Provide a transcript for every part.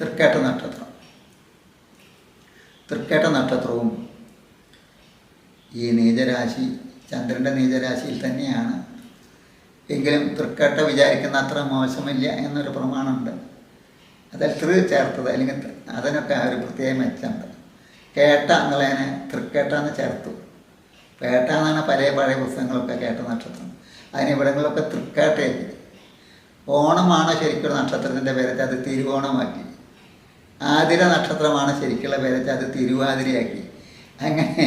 തൃക്കേട്ട നക്ഷത്രം. തൃക്കേട്ട നക്ഷത്രവും ഈ നീചരാശി ചന്ദ്രന്റെ നീചരാശിയിൽ തന്നെയാണ്. എങ്കിലും തൃക്കേട്ട വിചാരിക്കുന്ന അത്ര മോശമില്ല എന്നൊരു പ്രമാണമുണ്ട്. അതിൽ തൃ ചേർത്തത് അല്ലെങ്കിൽ അതിനൊക്കെ ആ ഒരു പ്രത്യേക മെച്ചമുണ്ട്. കേട്ട എന്നുള്ളതിനെ തൃക്കേട്ട എന്ന് ചേർത്തു. പേട്ട എന്നാണ് പല പഴയ പുസ്തകങ്ങളൊക്കെ കേട്ട നക്ഷത്രം. അതിന് ഇവിടങ്ങളിലൊക്കെ തൃക്കേട്ടയാക്കി ഓണമാണ് ശരിക്കും നക്ഷത്രത്തിന്റെ പേരത്തെ അത് തിരുവോണമാക്കി. ആതിര നക്ഷത്രമാണ് ശരിക്കുള്ള പേരച്ച അത് തിരുവാതിരയാക്കി. അങ്ങനെ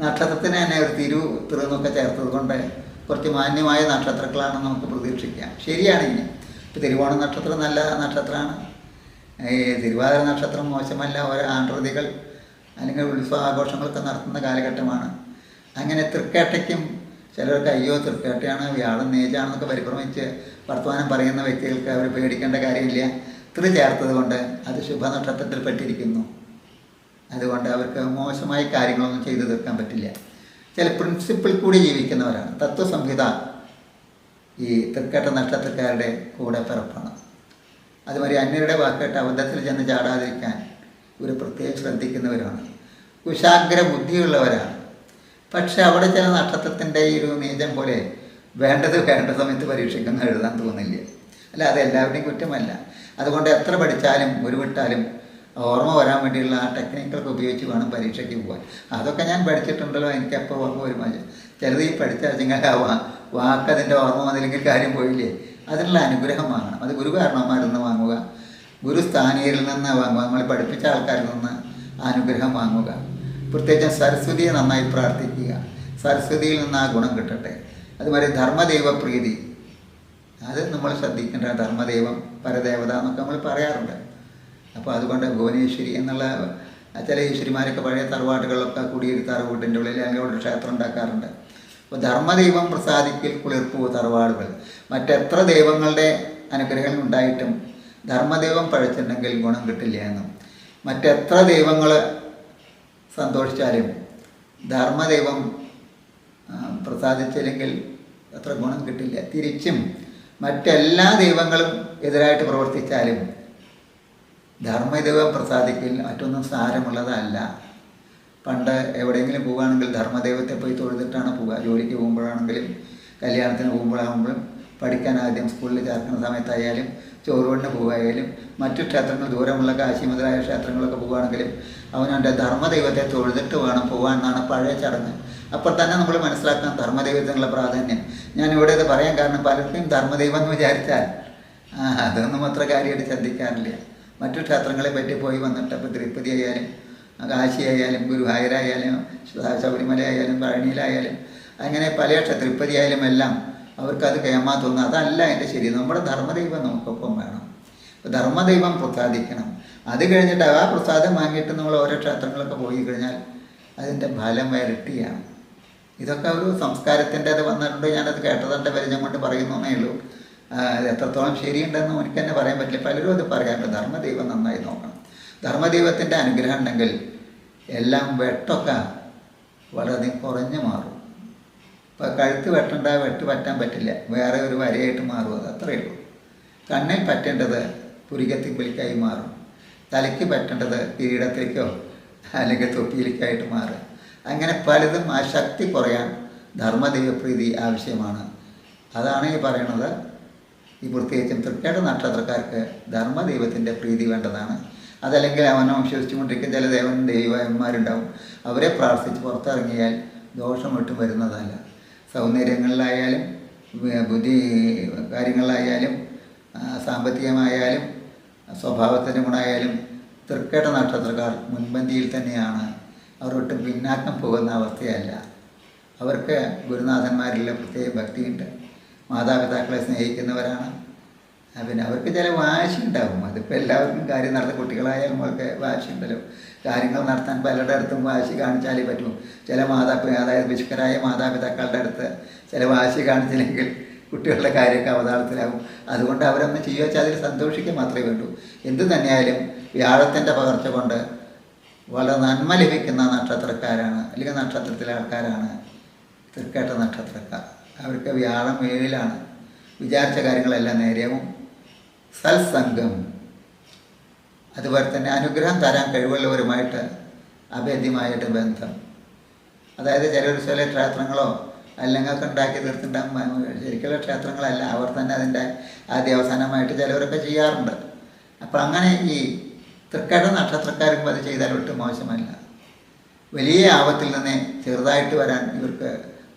നക്ഷത്രത്തിന് തന്നെ ഒരു തിരു തിരുന്നൊക്കെ ചേർത്തത് കൊണ്ട് കുറച്ച് മാന്യമായ നക്ഷത്രങ്ങളാണെന്ന് നമുക്ക് പ്രതീക്ഷിക്കാം. ശരിയാണ് ഇനി. ഇപ്പോൾ തിരുവോണ നക്ഷത്രം നല്ല നക്ഷത്രമാണ്. ഈ തിരുവാതിര നക്ഷത്രം മോശമല്ല. ഓരോ ആണ്ടൃതികൾ അല്ലെങ്കിൽ ഉത്സവ ആഘോഷങ്ങളൊക്കെ നടത്തുന്ന കാലഘട്ടമാണ്. അങ്ങനെ തൃക്കേട്ടയ്ക്കും ചിലർക്ക് അയ്യോ തൃക്കേട്ടയാണ് വ്യാഴം നേജാണെന്നൊക്കെ പരിഭ്രമിച്ച് വർത്തമാനം പറയുന്ന വ്യക്തികൾക്ക് അവർ പേടിക്കേണ്ട കാര്യമില്ല. തൃ ചേർത്തത് കൊണ്ട് അത് ശുഭനക്ഷത്രത്തിൽ പെട്ടിരിക്കുന്നു. അതുകൊണ്ട് അവർക്ക് മോശമായ കാര്യങ്ങളൊന്നും ചെയ്തു തീർക്കാൻ പറ്റില്ല. ചില പ്രിൻസിപ്പിൾ കൂടി ജീവിക്കുന്നവരാണ്. തത്വസംഹിത ഈ തൃക്കേട്ട നക്ഷത്രക്കാരുടെ കൂടെ പിറപ്പാണ്. അതുമാതിരി അന്യരുടെ വാക്കേട്ട് അബദ്ധത്തിൽ ചെന്ന് ചാടാതിരിക്കാൻ ഒരു പ്രത്യേകം ശ്രദ്ധിക്കുന്നവരാണ്. കുശാഗ്ര ബുദ്ധിയുള്ളവരാണ്. പക്ഷെ അവിടെ ചില നക്ഷത്രത്തിന്റെ ഈ ഒരു നീചം പോലെ വേണ്ടത് വേണ്ട സമയത്ത് പരീക്ഷിക്കുന്ന എഴുതാൻ തോന്നില്ല. അല്ല അത് എല്ലാവരുടെയും കുറ്റമല്ല. അതുകൊണ്ട് എത്ര പഠിച്ചാലും ഉരുവിട്ടാലും ഓർമ്മ വരാൻ വേണ്ടിയുള്ള ആ ടെക്നിക്കൊക്കെ ഉപയോഗിച്ച് വേണം പരീക്ഷയ്ക്ക് പോകാൻ അതൊക്കെ ഞാൻ പഠിച്ചിട്ടുണ്ടല്ലോ എനിക്ക് അപ്പോൾ ഓർമ്മ വരുമ്പോൾ ചിലത് ഈ പഠിച്ച ആ വാക്ക് അതിന്റെ ഓർമ്മ വന്നില്ലെങ്കിൽ കാര്യം പോയില്ലേ? അതിനുള്ള അനുഗ്രഹം വാങ്ങണം അത് ഗുരുകാരണന്മാരിൽ നിന്ന് വാങ്ങുക. ഗുരുസ്ഥാനീയരിൽ നിന്ന് വാങ്ങുക. നമ്മളെ പഠിപ്പിച്ച ആൾക്കാരിൽ നിന്ന് അനുഗ്രഹം വാങ്ങുക. പ്രത്യേകിച്ചും സരസ്വതിയെ നന്നായി പ്രാർത്ഥിക്കുക. സരസ്വതിയിൽ നിന്ന് ആ ഗുണം കിട്ടട്ടെ. അതുമാതിരി ധർമ്മദൈവപ്രീതി. അത് നമ്മൾ ശ്രദ്ധിക്കേണ്ട ധർമ്മദൈവം പരദേവത എന്നൊക്കെ നമ്മൾ പറയാറുണ്ട്. അപ്പോൾ അതുകൊണ്ട് ഭുവനേശ്വരി എന്നുള്ള ചില ഈശ്വരിമാരൊക്കെ പഴയ തറവാട്ടുകളൊക്കെ കുടിയിരുത്താറ് വീട്ടിന്റെ ഉള്ളിൽ അല്ലെങ്കിൽ ഒരു ക്ഷേത്രം ഉണ്ടാക്കാറുണ്ട്. അപ്പോൾ ധർമ്മദൈവം പ്രസാദിക്കൽ കുളിർപ്പൂ തറവാടുകൾ. മറ്റെത്ര ദൈവങ്ങളുടെ അനുഗ്രഹങ്ങൾ ഉണ്ടായിട്ടും ധർമ്മദൈവം പഴച്ചിട്ടുണ്ടെങ്കിൽ ഗുണം കിട്ടില്ല എന്നും. മറ്റെത്ര ദൈവങ്ങൾ സന്തോഷിച്ചാലും ധർമ്മദൈവം പ്രസാദിച്ചില്ലെങ്കിൽ അത്ര ഗുണം കിട്ടില്ല. തിരിച്ചും മറ്റെല്ലാ ദൈവങ്ങളും എതിരായിട്ട് പ്രവർത്തിച്ചാലും ധർമ്മദൈവം പ്രസാദിക്കൽ മറ്റൊന്നും സാരമുള്ളതല്ല. പണ്ട് എവിടെയെങ്കിലും പോകുകയാണെങ്കിൽ ധർമ്മദൈവത്തെ പോയി തൊഴുതിട്ടാണ് പോവുക. ജോലിക്ക് പോകുമ്പോഴാണെങ്കിലും കല്യാണത്തിന് പോകുമ്പോഴാകുമ്പോഴും പഠിക്കാൻ ആദ്യം സ്കൂളിൽ ചേർക്കുന്ന സമയത്തായാലും ചോറുകൊണ്ട് പോവുകയായാലും മറ്റു ക്ഷേത്രങ്ങൾ ദൂരമുള്ള കാശി മുതലായ ക്ഷേത്രങ്ങളൊക്കെ പോവുകയാണെങ്കിലും അവനവന്റെ ധർമ്മദൈവത്തെ തൊഴുതിട്ട് വേണം പോകാൻ എന്നാണ് പഴയ ചടങ്ങ്. അപ്പോൾ തന്നെ നമ്മൾ മനസ്സിലാക്കണം ധർമ്മദൈവത്തിനുള്ള പ്രാധാന്യം. ഞാൻ ഇവിടെ ഇത് പറയാൻ കാരണം പലർക്കും ധർമ്മദൈവം എന്ന് വിചാരിച്ചാൽ അതൊന്നും അത്ര കാര്യമായിട്ട് ശ്രദ്ധിക്കാറില്ല മറ്റു ക്ഷേത്രങ്ങളെ പറ്റി പോയി വന്നിട്ട് ഇപ്പോൾ തിരുപ്പതി ആയാലും കാശി ആയാലും ഗുരുവായൂരായാലും ശബരിമല ആയാലും പഴനിയിലായാലും അങ്ങനെ പല ക്ഷേത്ര തിരുപ്പതി ആയാലും എല്ലാം അവർക്കത് കേമാ തോന്നുന്നു അതല്ല അതിന്റെ ശരി. നമ്മുടെ ധർമ്മദൈവം നമുക്കൊപ്പം വേണം. ധർമ്മദൈവം പ്രസാദിക്കണം. അത് കഴിഞ്ഞിട്ട് ആ പ്രസാദം വാങ്ങിയിട്ട് നമ്മൾ ഓരോ ക്ഷേത്രങ്ങളൊക്കെ പോയി കഴിഞ്ഞാൽ അതിന്റെ ഫലം വരട്ടിയാണ്. ഇതൊക്കെ ഒരു സംസ്കാരത്തിന്റെ അത് വന്നിട്ടുണ്ട്. ഞാനത് കേട്ടതിന്റെ പരിചയം കൊണ്ട് പറയുന്നേ ഉള്ളൂ. അത് എത്രത്തോളം ശരിയുണ്ടെന്ന് എനിക്ക് തന്നെ പറയാൻ പറ്റില്ല. പലരും അത് പറയാറുണ്ട്. ധർമ്മദൈവം നന്നായി നോക്കണം. ധർമ്മദൈവത്തിന്റെ അനുഗ്രഹം ഉണ്ടെങ്കിൽ എല്ലാം വെട്ടൊക്കെ വളരെയധികം കുറഞ്ഞു മാറും. ഇപ്പോൾ കഴുത്ത് വെട്ടേണ്ട വെട്ട് പറ്റാൻ പറ്റില്ല. വേറെ ഒരു വരയായിട്ട് മാറും അത് അത്രയേ ഉള്ളൂ. കണ്ണിൽ പറ്റേണ്ടത് പുരികത്തിമ്പലിക്കായി മാറും. തലയ്ക്ക് പറ്റേണ്ടത് കിരീടത്തിലേക്കോ അല്ലെങ്കിൽ തൊപ്പിയിലേക്കായിട്ട് മാറും. അങ്ങനെ പലതും ആ ശക്തി കുറയാൻ ധർമ്മദൈവപ്രീതി ആവശ്യമാണ്. അതാണ് ഈ പറയണത്. ഈ പ്രത്യേകിച്ചും തൃക്കേട നക്ഷത്രക്കാർക്ക് ധർമ്മദൈവത്തിന്റെ പ്രീതി വേണ്ടതാണ്. അതല്ലെങ്കിൽ അവനോ വിശ്വസിച്ചുകൊണ്ടിരിക്കുന്ന ചില ദേവൻ ദൈവന്മാരുണ്ടാവും. അവരെ പ്രാർത്ഥിച്ച് പുറത്തിറങ്ങിയാൽ ദോഷം വിട്ടും വരുന്നതല്ല. സൗന്ദര്യങ്ങളിലായാലും ബുദ്ധി കാര്യങ്ങളിലായാലും സാമ്പത്തികമായാലും സ്വഭാവത്തിന്റെ ഗുണമായാലും തൃക്കേട്ട നക്ഷത്രക്കാർ മുൻപന്തിയിൽ തന്നെയാണ് അവർ ഒട്ടും പിന്നാക്കം പോകുന്ന അവസ്ഥയല്ല. അവർക്ക് ഗുരുനാഥന്മാരിലെ പ്രത്യേക ഭക്തിയുണ്ട്. മാതാപിതാക്കളെ സ്നേഹിക്കുന്നവരാണ്. പിന്നെ അവർക്ക് ചില വാശി ഉണ്ടാകും അതിപ്പോൾ എല്ലാവർക്കും കാര്യം നടത്തും കുട്ടികളായാലും ഒക്കെ വാശി ഉണ്ടല്ലോ കാര്യങ്ങൾ നടത്താൻ പലരുടെ അടുത്തും വാശി കാണിച്ചാലേ പറ്റും. ചില മാതാപിതാ അതായത് വിശുക്കരായ മാതാപിതാക്കളുടെ അടുത്ത് ചില വാശി കാണിച്ചില്ലെങ്കിൽ കുട്ടികളുടെ കാര്യമൊക്കെ അവതാളത്തിലാകും. അതുകൊണ്ട് അവരൊന്ന് ചെയ്യുക വെച്ചാൽ അതിൽ സന്തോഷിക്കുക മാത്രമേ വേണ്ടൂ. എന്തു തന്നെയായാലും വ്യാഴത്തിന്റെ പകർച്ച കൊണ്ട് വളരെ നന്മ ലഭിക്കുന്ന നക്ഷത്രക്കാരാണ് അല്ലെങ്കിൽ നക്ഷത്രത്തിലെ ആൾക്കാരാണ് തൃക്കേട്ട നക്ഷത്രക്കാർ. അവർക്ക് വ്യാഴം ഏഴിലാണ്. വിചാരിച്ച കാര്യങ്ങളെല്ലാം നേരെയാവും. സത്സംഗം. അതുപോലെ തന്നെ അനുഗ്രഹം തരാൻ കഴിവുള്ളവരുമായിട്ട് അഭേദ്യമായിട്ട് ബന്ധം. അതായത് ചിലർ ചില ക്ഷേത്രങ്ങളോ അല്ലെങ്കിൽ ഒക്കെ ഉണ്ടാക്കി തീർത്തിട്ടുണ്ടാകും ശരിക്കുള്ള ക്ഷേത്രങ്ങളല്ല അവർ തന്നെ അതിന്റെ ആദ്യ അവസാനമായിട്ട് ചിലവരൊക്കെ ചെയ്യാറുണ്ട്. അപ്പം അങ്ങനെ ഈ തൃക്കട നക്ഷത്രക്കാർക്കും അത് ചെയ്താൽ ഒട്ടും മോശമല്ല. വലിയ ആപത്തിൽ നിന്ന് ചെറുതായിട്ട് വരാൻ ഇവർക്ക്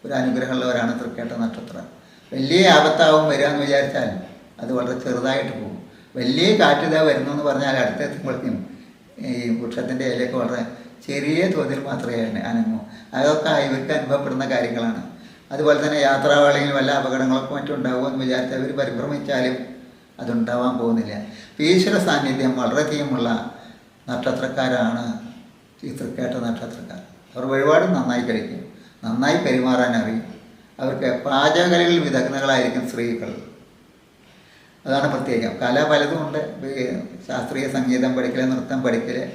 ഒരു അനുഗ്രഹമുള്ളവരാണ് തൃക്കേട്ട നക്ഷത്രം. വലിയ ആപത്താവും വരിക എന്ന് വിചാരിച്ചാൽ അത് വളരെ ചെറുതായിട്ട് പോകും. വലിയ കാറ്റിതാ വരുന്നു എന്ന് പറഞ്ഞാൽ അടുത്തെത്തുമ്പോഴേക്കും ഈ വൃക്ഷത്തിന്റെ ഇലയൊക്കെ വളരെ ചെറിയ തോതിൽ മാത്രമേ അന- അനങ്ങൂ. അതൊക്കെ ഇവർക്ക് അനുഭവപ്പെടുന്ന കാര്യങ്ങളാണ്. അതുപോലെ തന്നെ യാത്രാവേളയിൽ വല്ല അപകടങ്ങളൊക്കെ മറ്റും ഉണ്ടാകുമെന്ന് വിചാരിച്ചാൽ അവർ പരിഭ്രമിച്ചാലും അതുണ്ടാവാൻ പോകുന്നില്ല. ഈശ്വര സാന്നിധ്യം വളരെയധികമുള്ള നക്ഷത്രക്കാരാണ് ഈ തൃക്കേട്ട നക്ഷത്രക്കാർ. അവർ വഴിപാട് നന്നായി കഴിക്കും. നന്നായി പെരുമാറാൻ അറിയും അവർക്ക് പാചകകലകളിൽ വിദഗ്ധകളായിരിക്കും സ്ത്രീകൾ. അതാണ് പ്രത്യേകം. കല പലതും ഉണ്ട്. ശാസ്ത്രീയ സംഗീതം പഠിക്കൽ നൃത്തം പഠിക്കൽ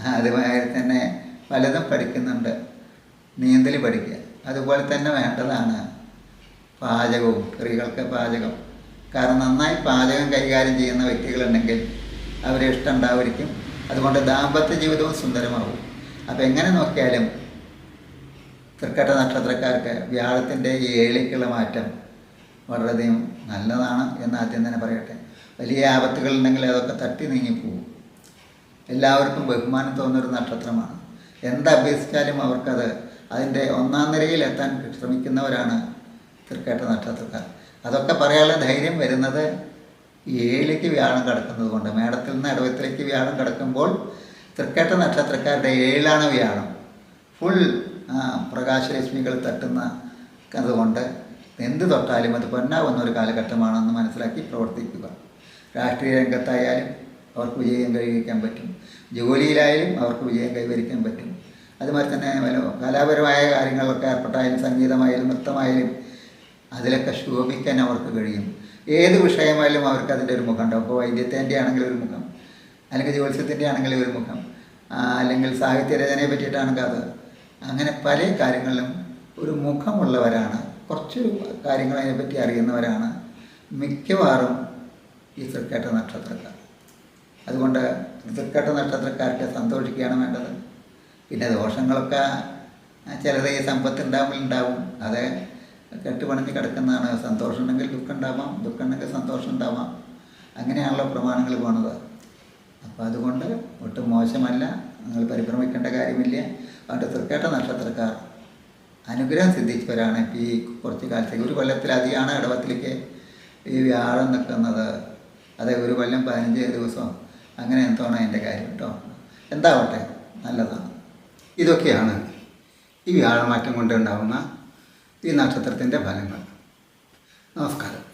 അതുമായി തന്നെ പലതും പഠിക്കുന്നുണ്ട്. നീന്തൽ പഠിക്കുക. അതുപോലെ തന്നെ വേണ്ടതാണ് പാചകവും സ്ത്രീകൾക്ക് പാചകം. കാരണം നന്നായി പാചകം കൈകാര്യം ചെയ്യുന്ന വ്യക്തികളുണ്ടെങ്കിൽ അവരെ ഇഷ്ടം ഉണ്ടാവുമായിരിക്കും. അതുകൊണ്ട് ദാമ്പത്യ ജീവിതവും സുന്ദരമാവും. അപ്പം എങ്ങനെ നോക്കിയാലും തൃക്കട്ട നക്ഷത്രക്കാർക്ക് വ്യാഴത്തിന്റെ ഏളിക്കുള്ള മാറ്റം വളരെയധികം നല്ലതാണ് എന്ന് ആദ്യം തന്നെ പറയട്ടെ. വലിയ ആപത്തുകളുണ്ടെങ്കിൽ അതൊക്കെ തട്ടി നീങ്ങിപ്പോവും എല്ലാവർക്കും ബഹുമാനം തോന്നുന്നൊരു നക്ഷത്രമാണ്. എന്തഭ്യസിച്ചാലും അവർക്കത് അതിന്റെ ഒന്നാം നിരയിൽ എത്താൻ ശ്രമിക്കുന്നവരാണ് തൃക്കേട്ട നക്ഷത്രക്കാർ. അതൊക്കെ പറയാനുള്ള ധൈര്യം വരുന്നത് ഏഴിലേക്ക് വ്യാഴം കിടക്കുന്നത് കൊണ്ട്. മേടത്തിൽ നിന്ന് ഇടവത്തിലേക്ക് വ്യാഴം കിടക്കുമ്പോൾ തൃക്കേട്ട നക്ഷത്രക്കാരുടെ ഏഴിലാണ് വ്യാഴം. ഫുൾ പ്രകാശരശ്മികൾ തട്ടുന്ന അതുകൊണ്ട് എന്ത് തൊട്ടാലും അത് പൊന്നാവുന്ന ഒരു കാലഘട്ടമാണെന്ന് മനസ്സിലാക്കി പ്രവർത്തിക്കുക. രാഷ്ട്രീയ രംഗത്തായാലും അവർക്ക് വിജയം കൈവരിക്കാൻ പറ്റും. ജോലിയിലായാലും അവർക്ക് വിജയം കൈവരിക്കാൻ പറ്റും. അതുമാതിരി തന്നെ കലാപരമായ കാര്യങ്ങളൊക്കെ ഏർപ്പെട്ടായാലും സംഗീതമായാലും നൃത്തമായാലും അതിലൊക്കെ ശോഭിക്കാൻ അവർക്ക് കഴിയും. ഏത് വിഷയമായാലും അവർക്ക് അതിന്റെ ഒരു മുഖം ഉണ്ടാവും. ഇപ്പോൾ വൈദ്യത്തിന്റെ ആണെങ്കിൽ ഒരു മുഖം അല്ലെങ്കിൽ ജ്യോത്സ്യത്തിന്റെ ആണെങ്കിൽ ഒരു മുഖം അല്ലെങ്കിൽ സാഹിത്യരചനയെ പറ്റിയിട്ടാണെങ്കിൽ അത്. അങ്ങനെ പല കാര്യങ്ങളിലും ഒരു മുഖമുള്ളവരാണ് കുറച്ച് കാര്യങ്ങൾ അതിനെപ്പറ്റി അറിയുന്നവരാണ്. മിക്കവാറും ഈ തൃക്കേട്ട നക്ഷത്രക്കാർ. അതുകൊണ്ട് തൃക്കേട്ട നക്ഷത്രക്കാർക്ക് സന്തോഷിക്കുകയാണ് വേണ്ടത്. പിന്നെ ദോഷങ്ങളൊക്കെ ചിലത് ഈ സമ്പത്ത് ഉണ്ടാവും. അത് കെട്ടുപണിഞ്ഞ് കിടക്കുന്നതാണ്. സന്തോഷം ഉണ്ടെങ്കിൽ ദുഃഖം ഉണ്ടാവാം ദുഃഖം ഉണ്ടെങ്കിൽ സന്തോഷം ഉണ്ടാവാം അങ്ങനെയാണല്ലോ പ്രമാണങ്ങൾ പോണത്. അപ്പോൾ അതുകൊണ്ട് ഒട്ടും മോശമല്ല. നിങ്ങൾ പരിഭ്രമിക്കേണ്ട കാര്യമില്ല. അതുകൊണ്ട് തൃക്കേട്ട നക്ഷത്രക്കാർ അനുഗ്രഹം സിദ്ധിച്ചവരാണ്. ഇപ്പോൾ ഈ കുറച്ച് കാലത്തേക്ക് ഒരു കൊല്ലത്തിലധികമാണ് ഇടവത്തിലേക്ക് ഈ വ്യാഴം നിൽക്കുന്നത് അതെ ഒരു കൊല്ലം പതിനഞ്ച് ദിവസം. അങ്ങനെ എന്തോണം എന്റെ കാര്യം കേട്ടോ എന്താവട്ടെ നല്ലതാണ്. ഇതൊക്കെയാണ് ഈ വ്യാഴമാറ്റം കൊണ്ടുണ്ടാവുന്ന ഈ നക്ഷത്രത്തിന്റെ ഫലങ്ങൾ. നമസ്കാരം.